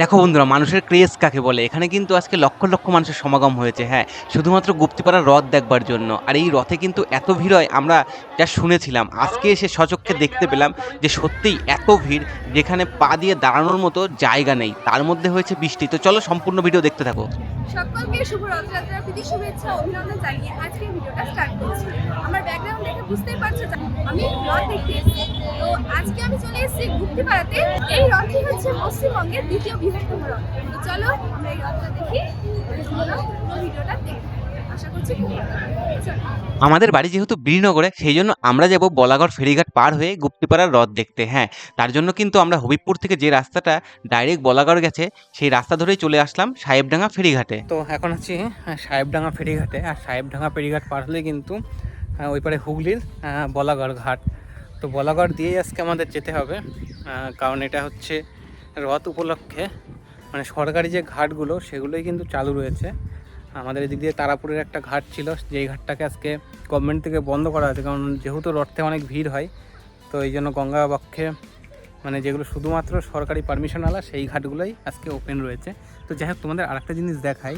দেখো বন্ধুরা, মানুষের ক্রেজ কাকে বলে? এখানে কিন্তু আজকে লক্ষ লক্ষ মানুষের সমাগম হয়েছে হ্যাঁ। শুধুমাত্র গুপ্তিপাড়ার রথ দেখবার জন্য। আর এই রথে কিন্তু এত ভিড় হয়, আমরা যা শুনেছিলাম, আজকে এসে সচক্ষে দেখতে পেলাম যে সত্যিই এত ভিড় যেখানে পা দিয়ে দাঁড়ানোর মতো জায়গা নেই, তার মধ্যে হয়েছে বৃষ্টি। তো চলো সম্পূর্ণ ভিডিও দেখতে থাকো। সকলকে শুভ প্রীতি শুভেচ্ছা, অভিনন্দন জানিয়ে ভিডিওটা স্টার্ট করছি। আমার ব্যাকগ্রাউন্ড দেখে বুঝতেই পারছ আমি রথ দেখতে এসেছি। তো আজকে আমি চলে এসেছি গুপ্তিপাড়াতে। এই রথটি হচ্ছে পশ্চিমবঙ্গের দ্বিতীয় বৃহত্তম রথ তো চলো আমরা এই রথটা দেখি। ভিডিওটা আমাদের বাড়ি যেহেতু বীরনগরে সেই জন্য আমরা যাব বলাগড় ফেরিঘাট পার হয়ে গুপ্তিপাড়ার রথ দেখতে হ্যাঁ। তার জন্য কিন্তু আমরা হবিবপুর থেকে যে রাস্তাটা ডাইরেক্ট বলাগড় গেছে সেই রাস্তা ধরেই চলে আসলাম সাহেবডাঙ্গা ফেরিঘাটে। তো এখন আছি আহ, সাহেবডাঙ্গা ফেরিঘাটে। আর সাহেবডাঙ্গা ফেরিঘাট পার হলে কিন্তু আহ, ওই পারে হুগলির আহ, বলাগড় ঘাট। তো বলাগড় দিয়েই আজকে আমাদের যেতে হবে কারণ এটা হচ্ছে রথ উপলক্ষে মানে সরকারি যে ঘাটগুলো, সেগুলোই কিন্তু চালু রয়েছে। আমাদের এদিক দিয়ে তারাপুরের একটা ঘাট ছিল, যেই ঘাটটাকে আজকে গভর্নমেন্ট থেকে বন্ধ করা হয়েছে, কারণ যেহেতু রথে অনেক ভিড় হয়, তো এই জন্য গঙ্গা পক্ষে মানে যেগুলো শুধুমাত্র সরকারি পারমিশন আলা, সেই ঘাটগুলোই আজকে ওপেন রয়েছে। তো যাই হোক, তোমাদের আরেকটা জিনিস দেখাই।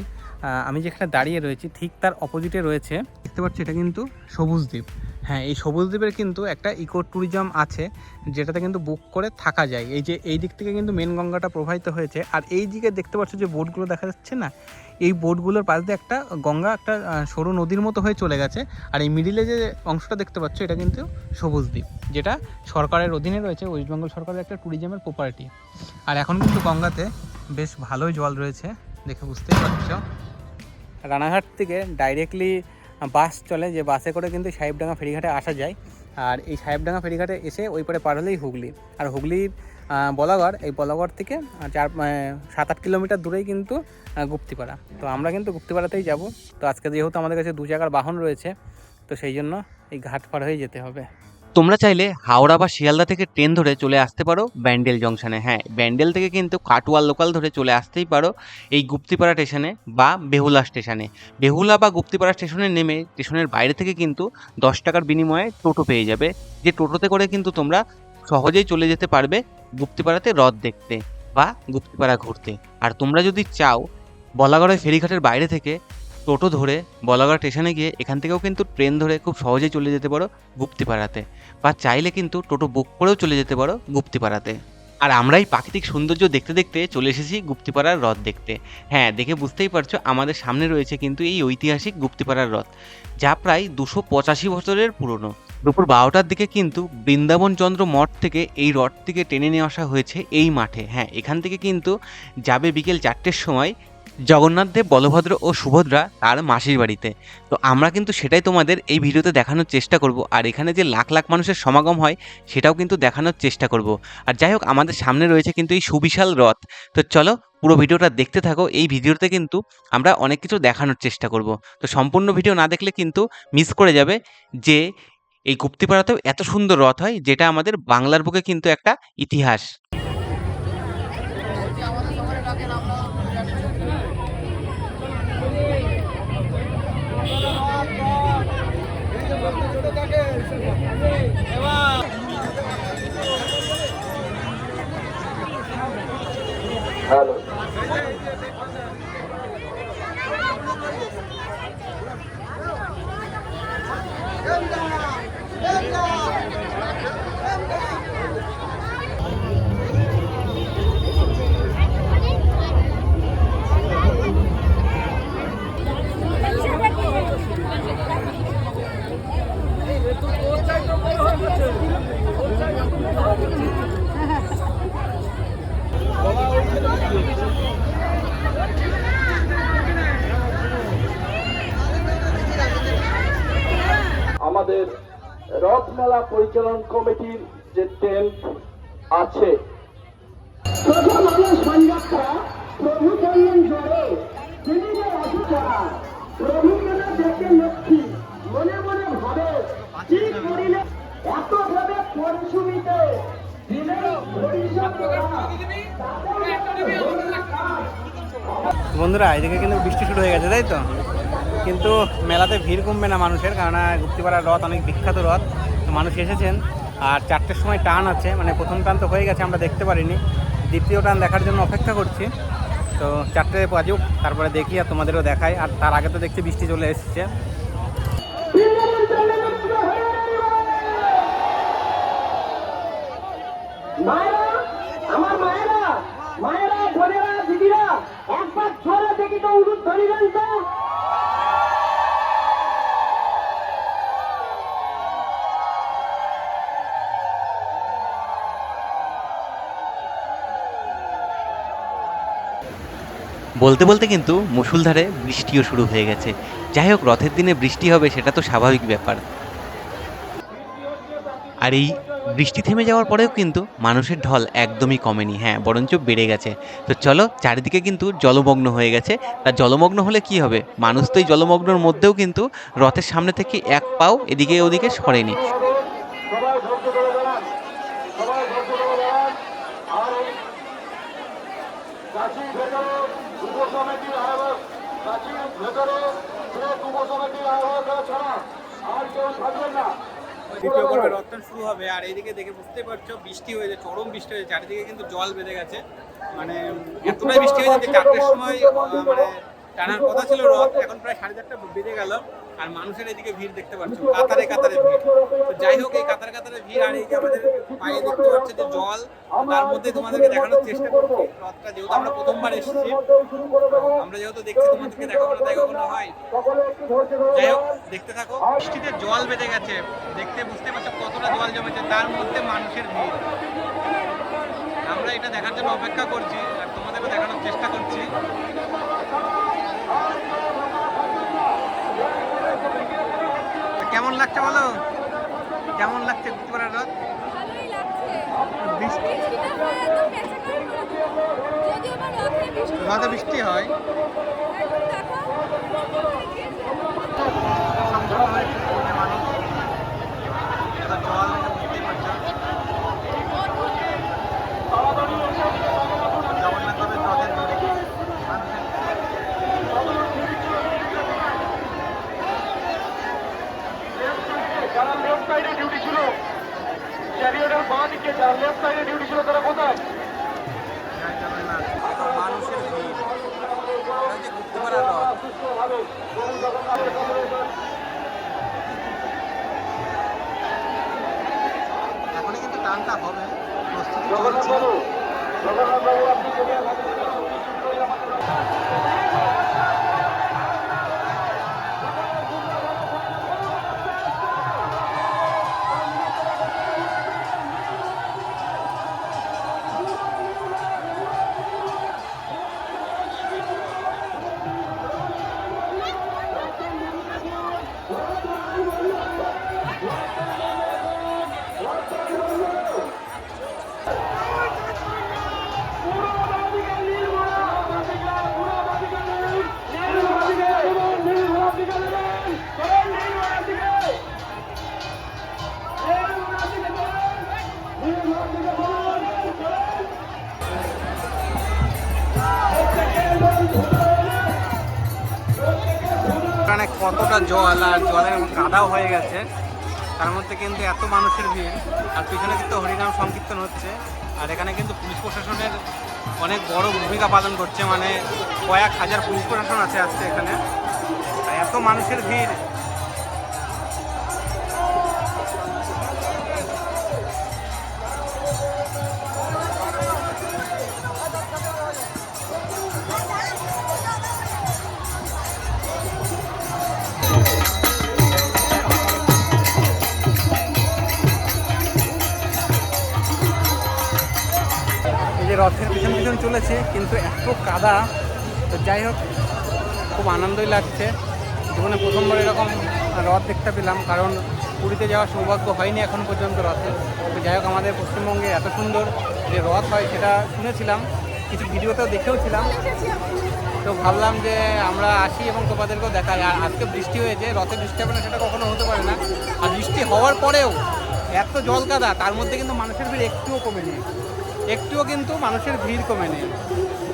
আমি যেখানে দাঁড়িয়ে রয়েছি, ঠিক তার অপোজিটে রয়েছে, দেখতে পাচ্ছি এটা কিন্তু সবুজ দ্বীপ। হ্যাঁ এই সবুজ দ্বীপের কিন্তু একটা ইকো ট্যুরিজম আছে, যেটাতে কিন্তু বুক করে থাকা যায়। এই যে, এই দিক থেকে কিন্তু মেন গঙ্গাটা প্রবাহিত হয়েছে। আর এই দিকে দেখতে পাচ্ছ যে বোটগুলো দেখা যাচ্ছে না? এই বোটগুলোর পাশ দিয়ে একটা গঙ্গা, একটা সরু নদীর মতো হয়ে চলে গেছে। আর এই মিডিলে যে অংশটা দেখতে পাচ্ছ, এটা কিন্তু সবুজ দ্বীপ, যেটা সরকারের অধীনে রয়েছে ওয়েস্ট বেঙ্গল সরকারের একটা ট্যুরিজমের প্রপার্টি আর এখন কিন্তু গঙ্গাতে বেশ ভালোই জল রয়েছে, দেখে বুঝতেই পারছ। রানাঘাট থেকে ডাইরেক্টলি বাস চলে, যে বাসে করে কিন্তু সাহেবডাঙ্গা ফেরিঘাটে আসা যায়। আর এই সাহেবডাঙ্গা ফেরিঘাটে এসে ওই পারে পার হলেই হুগলি। আর হুগলির বলাগড়, এই বলাগড় থেকে চার সাত, আট কিলোমিটার দূরেই কিন্তু গুপ্তিপাড়া। তো আমরা কিন্তু গুপ্তিপাড়াতেই যাব। তো আজকে যেহেতু আমাদের কাছে দু জায়গার বাহন রয়েছে, তো সেই জন্য এই ঘাট পার হয়ে যেতে হবে। তোমরা চাইলে হাওড়া বা শিয়ালদা থেকে ট্রেন ধরে চলে আসতে পারো ব্যান্ডেল জংশনে হ্যাঁ ব্যান্ডেল থেকে কিন্তু কাটোয়াল লোকাল ধরে চলে আসতেই পারো এই গুপ্তিপাড়া স্টেশনে বা বেহুলা স্টেশনে বেহুলা বা গুপ্তিপাড়া স্টেশনে নেমে স্টেশনের বাইরে থেকে কিন্তু দশ টাকার বিনিময়ে টোটো পেয়ে যাবে। যে টোটোতে করে কিন্তু তোমরা সহজেই চলে যেতে পারবে গুপ্তিপাড়াতে হ্রদ দেখতে বা গুপ্তিপাড়া ঘুরতে। আর তোমরা যদি চাও, বলাগড়ের ফেরিঘাটের বাইরে থেকে টোটো ধরে বলাগড় স্টেশনে গিয়ে এখান থেকেও কিন্তু ট্রেন ধরে খুব সহজেই চলে যেতে পারো গুপ্তিপাড়াতে। বা চাইলে কিন্তু টোটো বুক করেও চলে যেতে পারো গুপ্তিপাড়াতে। আর আমরা এই প্রাকৃতিক সৌন্দর্য দেখতে দেখতে চলে এসেছি গুপ্তিপাড়ার রথ দেখতে। হ্যাঁ দেখে বুঝতেই পারছ আমাদের সামনে রয়েছে কিন্তু এই ঐতিহাসিক গুপ্তিপাড়ার রথ যা প্রায় দুশো পঁচাশি বছরের পুরনো। দুপুর বারোটার দিকে কিন্তু বৃন্দাবন চন্দ্র মঠ থেকে এই রথটিকে টেনে নিয়ে আসা হয়েছে এই মাঠে। হ্যাঁ এখান থেকে কিন্তু যাবে বিকেল চারটের সময় জগন্নাথ দেব, বলভদ্র ও সুভদ্রা তার মাসির বাড়িতে। তো আমরা কিন্তু সেটাই তোমাদের এই ভিডিওতে দেখানোর চেষ্টা করব। আর এখানে যে লাখ লাখ মানুষের সমাগম হয়, সেটাও কিন্তু দেখানোর চেষ্টা করব। আর যাই হোক, আমাদের সামনে রয়েছে কিন্তু এই সুবিশাল রথ। তো চলো, পুরো ভিডিওটা দেখতে থাকো। এই ভিডিওতে কিন্তু আমরা অনেক কিছু দেখানোর চেষ্টা করব। তো সম্পূর্ণ ভিডিও না দেখলে কিন্তু মিস করে যাবে যে এই গুপ্তিপাড়াতেও এত সুন্দর রথ হয়, যেটা আমাদের বাংলার বুকে কিন্তু একটা ইতিহাস আমাদের রথমেলা পরিচালন কমিটির যে টেন্ট আছে প্রথম আলো সংযাত্রা প্রভু তিনি যে প্রভু যেন দেখে লক্ষ্মী মনে মনে ভাবে কি করিলে এত ভাবে পরিশ্রমিতে বন্ধুরা এদিকে কিন্তু বৃষ্টি শুরু হয়ে গেছে তাই তো? কিন্তু মেলাতে ভিড় কমবে না মানুষের কারণ গুপ্তিপাড়ার রথ অনেক বিখ্যাত রথ। মানুষ এসেছেন আর চারটের সময় টান আছে মানে প্রথম টান তো হয়ে গেছে, আমরা দেখতে পারিনি। দ্বিতীয় টান দেখার জন্য অপেক্ষা করছি। তো চারটে বাজুক, তারপরে দেখি আর তোমাদেরও দেখাই। আর তার আগে তো দেখছি বৃষ্টি চলে এসেছে। আমার মায়েরা মায়েরা দিদিরা, একবার দেখি তো বলতে বলতে কিন্তু মুসুলধারে বৃষ্টিও শুরু হয়ে গেছে। যাই হোক, রথের দিনে বৃষ্টি হবে সেটা তো স্বাভাবিক ব্যাপার। আর এই বৃষ্টি থেমে যাওয়ার পরেও কিন্তু মানুষের ঢল একদমই কমেনি হ্যাঁ বরঞ্চ বেড়ে গেছে। তো চলো, চারিদিকে কিন্তু জলমগ্ন হয়ে গেছে। তা জলমগ্ন হলে কি হবে? মানুষ তো এই জলমগ্নর মধ্যেও কিন্তু রথের সামনে থেকে এক পাও এদিকে ওদিকে সরেনি। দ্বিতীয় পর্বে রথটান শুরু হবে, আর এইদিকে দেখে বুঝতে পারছ, বৃষ্টি হয়েছে, চরম বৃষ্টি হয়েছে, চারিদিকে কিন্তু জল বেঁধে গেছে। মানে এতটাই বৃষ্টি হয়েছে যে চারটের সময় মানে টানার কথা ছিল রথ, এখন প্রায় সাড়ে চারটা বেঁধে গেল। আর মানুষের এদিকে ভিড় দেখতে পাচ্ছ কাতারে কাতারে ভিড়। তো যাই হোক, এই কাতারে কাতারে ভিড় আর এই যে আমাদের পায়ে দেখতে পাচ্ছ যে জল, তার মধ্যে তোমাদেরকে দেখানোর চেষ্টা করছি রথটা যেহেতু আমরা প্রথমবার এসেছি, আমরা যেহেতু দেখছি তোমাদেরকে দেখাবো না তাই কখনো হয়। যাই হোক, দেখতে থাকো। বৃষ্টিতে জল বেঁধে গেছে, দেখতে বুঝতে পারছ কতটা জল জমেছে, তার মধ্যে মানুষের ভিড়। আমরা এটা দেখার জন্য অপেক্ষা করছি আর তোমাদেরও দেখানোর চেষ্টা করছি। কেমন লাগছে বলো? কেমন লাগছে যদিও বা রথে রথে বৃষ্টি হয় এখন দেখো সংখ্যা হয়েছে মানুষ এত জল দেখে বুঝতেই পারছ জগন্নাথ দেবের রথের দড়ি মানুষের যারা লেফট সাইডে ডিউটি ছিল চ্যারিয়টের বাঁ দিকে যারা লেফট সাইডে ডিউটি ছিল তারা কোথায় জয় জগন্নাথ এত মানুষের ভিড় এটা হচ্ছে গুপ্তপাড়ার রথ টানটা হবে। প্রস্তুতি চলছে। কতটা জল আর জলের কাদাও হয়ে গেছে, তার মধ্যে কিন্তু এত মানুষের ভিড়, আর পিছনে কিন্তু হরিনাম সংকীর্তন হচ্ছে, আর এখানে কিন্তু পুলিশ প্রশাসনের অনেক বড় ভূমিকা পালন করছে মানে কয়েক হাজার পুলিশ প্রশাসন আছে আজকে এখানে এত মানুষের ভিড় রথের পিছন পিছন চলেছে, কিন্তু এত কাদা। তো যাই হোক, খুব আনন্দই লাগছে। জীবনে প্রথমবার এরকম রথ দেখতে পেলাম, কারণ পুরীতে যাওয়ার সৌভাগ্য হয়নি এখন পর্যন্ত রথে তো যাই হোক, আমাদের পশ্চিমবঙ্গে এত সুন্দর যে রথ হয় সেটা শুনেছিলাম, কিছু ভিডিওতেও দেখেও ছিলাম তো ভাবলাম যে আমরা আসি এবং তোমাদেরকেও দেখাই। আর আজকে বৃষ্টি হয়েছে, রথে বৃষ্টি হবে না, সেটা কখনো হতে পারে না। আর বৃষ্টি হওয়ার পরেও এত জল কাদা, তার মধ্যে কিন্তু মানুষের ভিড় একটুও কমেনি। একটুও কিন্তু মানুষের ভিড় কমে নেই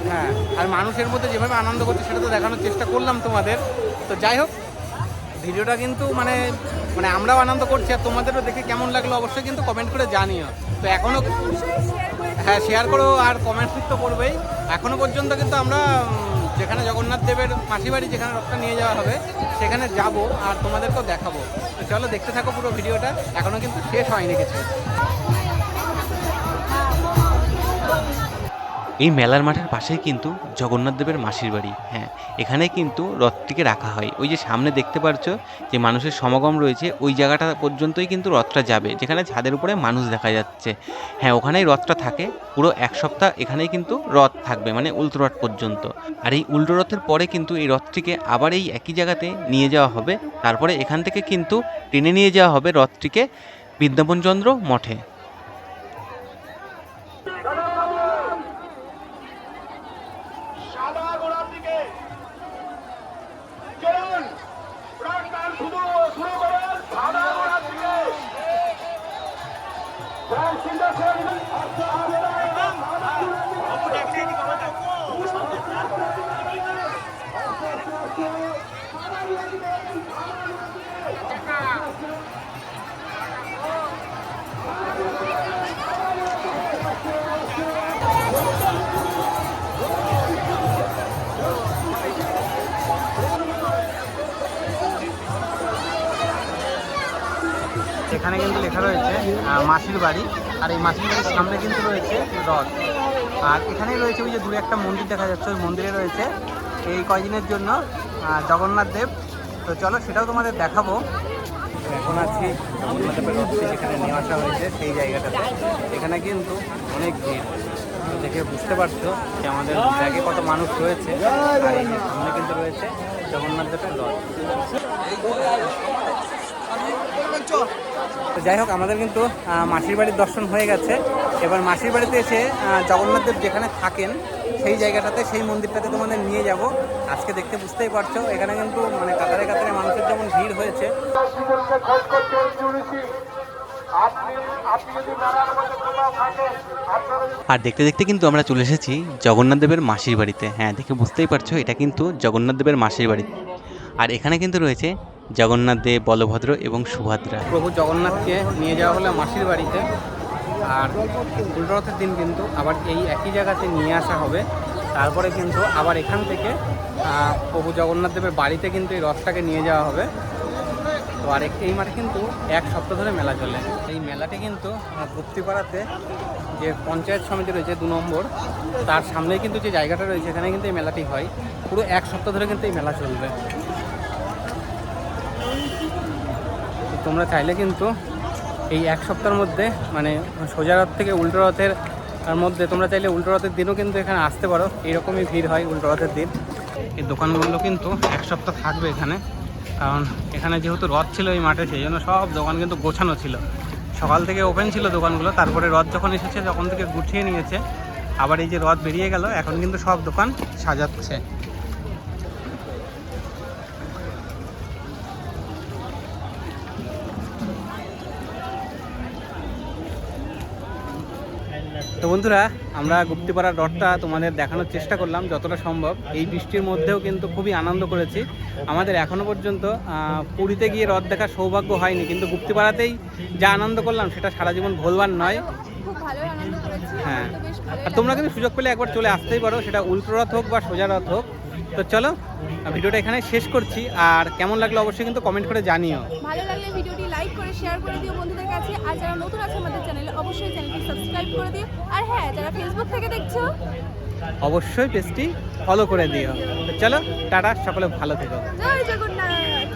হ্যাঁ আর মানুষের মধ্যে যেভাবে আনন্দ করছে সেটা তো দেখানোর চেষ্টা করলাম তোমাদের। তো যাই হোক, ভিডিওটা কিন্তু মানে মানে আমরাও আনন্দ করছি আর তোমাদেরও দেখে কেমন লাগল অবশ্যই কিন্তু কমেন্ট করে জানিও। তো এখনও হ্যাঁ শেয়ার করো আর কমেন্টস তো করবেই। এখনও পর্যন্ত কিন্তু আমরা যেখানে জগন্নাথ দেবের মাসি বাড়ি যেখানে রথটা নিয়ে যাওয়া হবে, সেখানে যাব আর তোমাদেরকেও দেখাবো। চলো দেখতে থাকো পুরো ভিডিওটা এখনও কিন্তু শেষ হয়নি কিছু। এই মেলার মাঠের পাশেই কিন্তু জগন্নাথ দেবের মাসির বাড়ি হ্যাঁ। এখানে কিন্তু রথটিকে রাখা হয়। ওই যে সামনে দেখতে পারছ যে মানুষের সমাগম রয়েছে, ওই জায়গাটা পর্যন্তই কিন্তু রথটা যাবে, যেখানে ছাদের উপরে মানুষ দেখা যাচ্ছে। হ্যাঁ ওখানেই রথটা থাকে, পুরো এক সপ্তাহ এখানেই কিন্তু রথ থাকবে মানে উল্টো রথ পর্যন্ত। আর এই উল্টো রথের পরে কিন্তু এই রথটিকে আবার এই একই জায়গাতে নিয়ে যাওয়া হবে। তারপরে এখান থেকে কিন্তু টেনে নিয়ে যাওয়া হবে রথটিকে বৃন্দাবনচন্দ্র মঠে। এখানে কিন্তু লেখা রয়েছে মাসির বাড়ি। আর এই মাসির বাড়ির সামনে কিন্তু রয়েছে রথ। আর এখানেই রয়েছে ওই যে দূরে একটা মন্দির দেখা যাচ্ছে, ওই মন্দিরে রয়েছে। এই কয়দিনের জন্য জগন্নাথ দেব। তো চলো সেটাও তোমাদের দেখাবো। এখন আছি জগন্নাথ দেবের রথটি যেখানে নিয়ে আসা হয়েছে সেই জায়গাটাতে। এখানে কিন্তু অনেক ভিড়। দেখে বুঝতে পারছ যে আমাদের ব্যাগে কত মানুষ রয়েছে। সামনে কিন্তু রয়েছে জগন্নাথ দেবের রথ তো যাই হোক, আমাদের কিন্তু মাসির বাড়ির দর্শন হয়ে গেছে। এবার মাসির বাড়িতে এসে জগন্নাথদেব যেখানে থাকেন, সেই জায়গাটাতে, সেই মন্দিরটাতে তোমাদের নিয়ে যাব। আজকে দেখতে বুঝতেই পারছ, এখানে কিন্তু মানে কাতারে কাতারে মানুষের যেমন ভিড় হয়েছে। আর দেখতে দেখতে কিন্তু আমরা চলে এসেছি জগন্নাথ দেবের মাসির বাড়িতে। হ্যাঁ দেখে বুঝতেই পারছ, এটা কিন্তু জগন্নাথ দেবের মাসির বাড়ি। আর এখানে কিন্তু রয়েছে জগন্নাথ দেব বলভদ্র এবং সুভদ্রা। প্রভু জগন্নাথকে নিয়ে যাওয়া হলো মাসির বাড়িতে। আর উল্টো রথের দিন কিন্তু আবার এই একই জায়গাতে নিয়ে আসা হবে। তারপরে কিন্তু আবার এখান থেকে প্রভু জগন্নাথ দেবের বাড়িতে কিন্তু এই রথটাকে নিয়ে যাওয়া হবে। তো আর এই মাঠে কিন্তু এক সপ্তাহ ধরে মেলা চলে। এই মেলাটি কিন্তু গুপ্তিপাড়াতে যে পঞ্চায়েত সমিতি রয়েছে দু নম্বর, তার সামনেই কিন্তু যে জায়গাটা রয়েছে এখানে কিন্তু এই মেলাটি হয়। পুরো এক সপ্তাহ ধরে কিন্তু এই মেলা চলবে। তোমরা চাইলে কিন্তু এই এক সপ্তাহের মধ্যে মানে সোজা রথ থেকে উল্টো রথের মধ্যে তোমরা চাইলে উল্টো রথের দিনও কিন্তু এখানে আসতে পারো। এইরকমই ভিড় হয় উল্টো রথের দিন। এই দোকানগুলো কিন্তু এক সপ্তাহ থাকবে এখানে। কারণ এখানে যেহেতু রথ ছিল এই মাঠে, সেই জন্য সব দোকান কিন্তু গোছানো ছিল। সকাল থেকে ওপেন ছিল দোকানগুলো, তারপরে রথ যখন এসেছে তখন থেকে গুছিয়ে নিয়েছে। আবার এই যে রথ বেরিয়ে গেল, এখন কিন্তু সব দোকান সাজাচ্ছে। তো বন্ধুরা আমরা গুপ্তিপাড়া রথটা তোমাদের দেখানোর চেষ্টা করলাম যতটা সম্ভব। এই বৃষ্টির মধ্যেও কিন্তু খুবই আনন্দ করেছি। আমাদের এখনও পর্যন্ত পুরীতে গিয়ে রথ দেখার সৌভাগ্য হয়নি কিন্তু গুপ্তিপাড়াতেই যা আনন্দ করলাম সেটা সারা জীবন ভোলবার নয়। হ্যাঁ। আর তোমরা কিন্তু সুযোগ পেলে একবার চলে আসতেই পারো সেটা উল্টো রথ হোক বা সোজা রথ হোক। তো চলো ভিডিওটা এখানে শেষ করছি। আর কেমন লাগল অবশ্যই কিন্তু কমেন্ট করে জানিও। ভালো লাগলে ভিডিওটি লাইক করে শেয়ার করে দিও বন্ধুদের কাছে। আর যারা নতুন আছে আমাদের চ্যানেলে অবশ্যই চ্যানেলটি সাবস্ক্রাইব করে দিও। আর হ্যাঁ যারা ফেসবুক থেকে দেখছ অবশ্যই পেজটি ফলো করে দিও। তো চলো টাটা সকলে ভালো থেকো। জয় জগন্নাথ।